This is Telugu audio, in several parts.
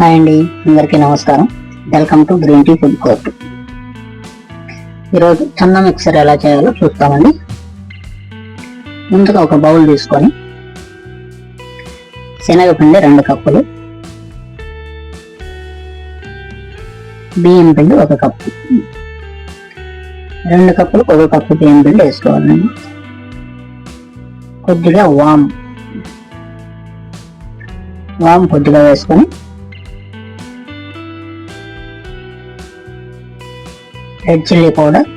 హాయ్ అండి అందరికీ నమస్కారం. Welcome to green tea food court ఈరోజు చన్న మిక్సర్ ఎలా చేయాలో చూస్తామండి. ముందుగా ఒక బౌల్ తీసుకొని శనగపిండి రెండు కప్పులు బియ్యం పిండి ఒక కప్పు. రెండు కప్పులు ఒక కప్పు బియ్యం పిండి వేసుకోవాలండి. కొద్దిగా వామ్ వామ్ కొద్దిగా వేసుకొని రెడ్ చిల్లీ పౌడర్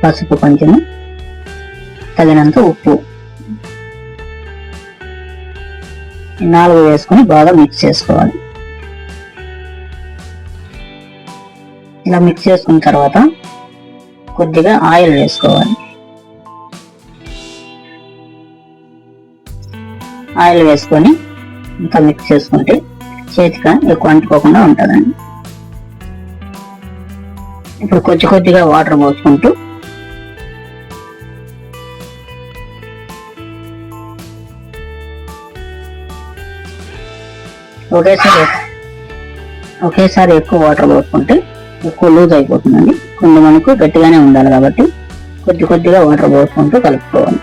పసుపు కొంచెము తగినంత ఉప్పు. నాలుగు వేసుకొని బాగా మిక్స్ చేసుకోవాలి. ఇలా మిక్స్ చేసుకున్న తర్వాత కొద్దిగా ఆయిల్ వేసుకోవాలి. ఆయిల్ వేసుకొని ఇంకా మిక్స్ చేసుకుంటే చేతిగా ఎక్కువ అంటుకోకుండా ఉంటుందండి. ఇప్పుడు కొద్ది కొద్దిగా వాటర్ పోసుకుంటూ ఒకేసారి ఒకేసారి ఎక్కువ వాటర్ పోసుకుంటే ఎక్కువ లూజ్ అయిపోతుందండి. కొన్ని మనకు గట్టిగానే ఉండాలి కాబట్టి కొద్ది కొద్దిగా వాటర్ పోసుకుంటూ కలుపుకోవాలి.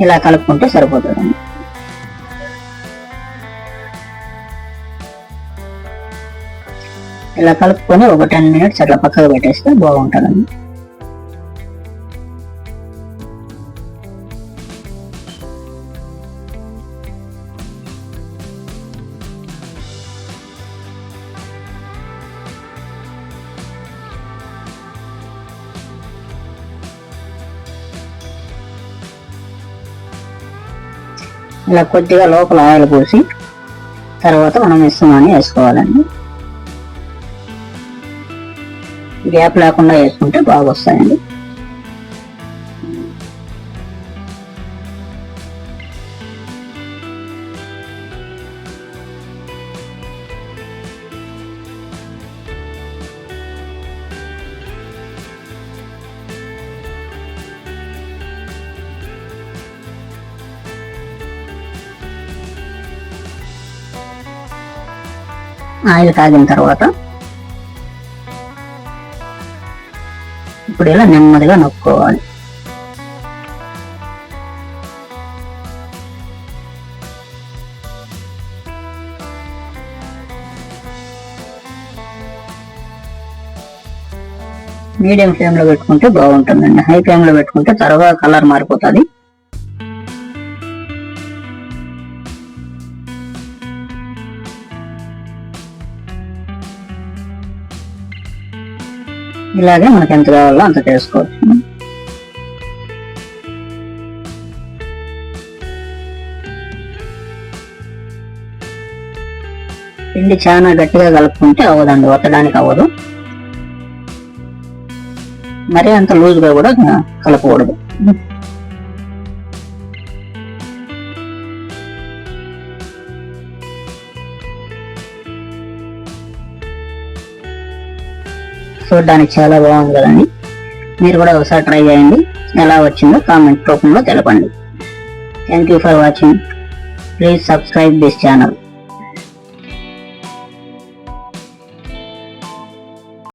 ఇలా కలుపుకుంటే సరిపోతుందండి ఇలా కలుపుకొని ఒక టెన్ మినిట్స్ అట్లా పక్కకు పెట్టేస్తే బాగుంటుందండి. ఇలా కొద్దిగా లోపల ఆయిల్ పోసి తర్వాత మనం మిశ్రమాన్ని వేసుకోవాలండి. గ్యాప్ లేకుండా వేసుకుంటే బాగా వస్తాయండి ఆయిల్ కాగిన తర్వాత ఇప్పుడు ఇలా నెమ్మదిగా నొక్కోవాలి. మీడియం ఫ్లేమ్లో పెట్టుకుంటే బాగుంటుందండి. హై ఫ్లేమ్లో పెట్టుకుంటే త్వరగా కలర్ మారిపోతుంది. ఇలాగే మనకి ఎంత కావాలో అంత చేసుకోవచ్చు. పిండి చాలా గట్టిగా కలుపుకుంటే అవ్వదండి ఒత్తడానికి అవ్వదు. మరీ అంత లూజ్గా కూడా కలపకూడదు. చూడడానికి చాలా బాగుంది కదండి. మీరు కూడా ఒకసారి ట్రై చేయండి. ఎలా వచ్చిందో కామెంట్ రూపంలో తెలపండి. Thank you for watching please subscribe this channel